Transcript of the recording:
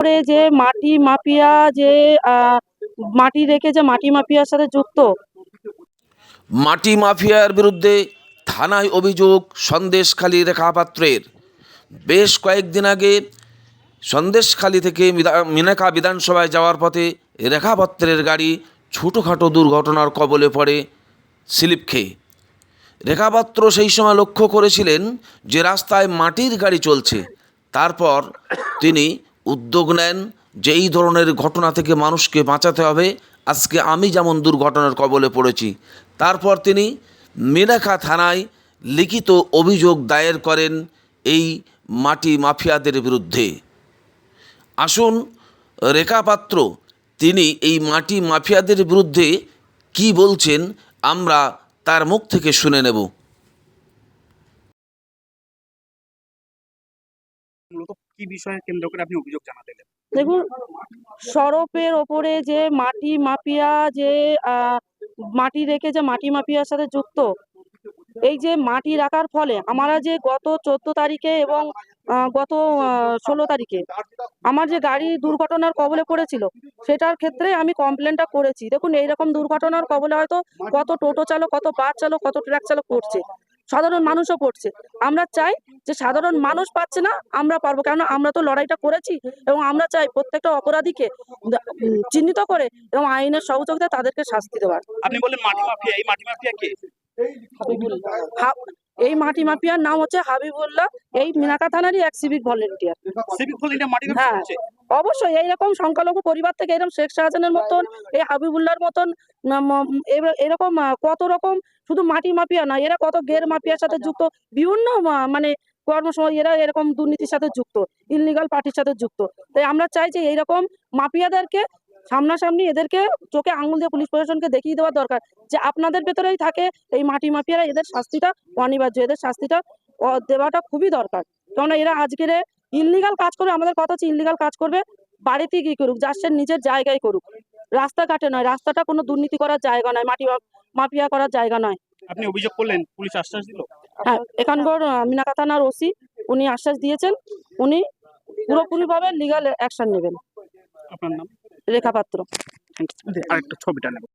করে যে মাটি মাফিয়া যে মাটি রেখে যে মাটি মাফিয়ার সাথে যুক্ত। মাটি মাফিয়ার বিরুদ্ধে থানায় অভিযোগ, সন্দেশখালী রেখাপাত্রের। বেশ কয়েকদিন আগে সন্দেশখালী থেকে মিনাকা বিধানসভায় যাওয়ার পথে রেখাপাত্রের গাড়ি ছোটোখাটো দুর্ঘটনার কবলে পড়ে স্লিপ খেয়ে রেখাপাত্র সেই সময় লক্ষ্য করেছিলেন যে রাস্তায় মাটির গাড়ি চলছে। তারপর তিনি উদ্যোগ নেন যে এই ধরনের ঘটনা থেকে মানুষকে বাঁচাতে হবে। আজকে আমি যেমন দুর্ঘটনার কবলে পড়েছি, তারপর তিনি মিনাখা থানায় লিখিত অভিযোগ দায়ের করেন এই মাটি মাফিয়াদের বিরুদ্ধে। আসুন, রেখা পাত্র, তিনি এই মাটি মাফিয়াদের বিরুদ্ধে কি বলছেন, আমরা তার মুখ থেকে শুনে নেব। কি বিষয়ে কেন্দ্র করে আপনি অভিযোগ জানাতে এলেন? দেখুন, সড়কের ওপরে যে মাটি মাফিয়া যে মাটি রেখে যে মাটি মাফিয়ার সাথে যুক্ত, এই যে মাটি রাখার ফলে আমরা যে গত চোদ্দ তারিখে এবং গত ষোলো তারিখে আমার যে গাড়ি দুর্ঘটনার কবলে পড়েছিল, সেটার ক্ষেত্রে আমি কমপ্লেনটা করেছি দেখুন, এইরকম দুর্ঘটনার কবলে হয়তো কত টোটো চালক, কত বাস চালক, কত ট্রাক চালক পড়ছে সাধারণ মানুষও পড়ছে আমরা চাই যে সাধারণ মানুষ পাচ্ছে না আমরা পারব। কেননা আমরা তো লড়াইটা করেছি এবং আমরা চাই প্রত্যেকটা অপরাধীকে চিহ্নিত করে এবং আইনের সহযোগিতা তাদেরকে শাস্তি দেওয়ার। আপনি বললেন মাটি মাফিয়া এই মাটি মাফিয়া কে? এই মাটি মাফিয়ার নাম হচ্ছে হাবিবুল্লাহ এই মিনাকা থানারই এক সিভিক ভলেন্টিয়ার সিভিক ভলেন্টিয়ার মাটি মাফিয়া হ্যাঁ। অবশ্যই এইরকম সংখ্যালঘু পরিবার থেকে এরকম শেখ শাহজাহানের মতন এই হাবিবুল্লাহর মতন এরকম কত রকম শুধু মাটি মাফিয়া না এরা কত গের মাফিয়ার সাথে যুক্ত বিভিন্ন মানে কর্মসময় এরা এরকম দুর্নীতির সাথে যুক্ত ইললিগাল পার্টির সাথে যুক্ত তাই আমরা চাই যে এইরকম মাফিয়াদেরকে সামনাসামনি এদেরকে চোখে আঙুল দিয়ে পুলিশ প্রশাসনকে দেখিয়ে দেওয়া দরকার যে আপনাদের ভেতরেই থাকে এই মাটি মাফিয়ারা এদের শাস্তিটা অনিবার্য এদের শাস্তিটা দেওয়াটা খুবই দরকার। কেননা এরা আজকের ইললিগাল কাজ করবে আমাদের কথা হচ্ছে ইললিগাল কাজ করবে বাড়িতে কি করুক যার সে নিজের জায়গায় করুক। রাস্তাঘাটে নয় রাস্তাটা কোনো দুর্নীতি করার জায়গা নয় মাটি মাফিয়া করার জায়গা নয়। আপনি অভিযোগ করলেন পুলিশ আশ্বাস দিল? হ্যাঁ এখানকার মিনাকা থানার ওসি উনি আশ্বাস দিয়েছেন উনি পুরোপুরিভাবে লিগাল অ্যাকশন নেবেন। আপনার নাম? রেখা পাত্র। আরেকটা ছবিটা নেব।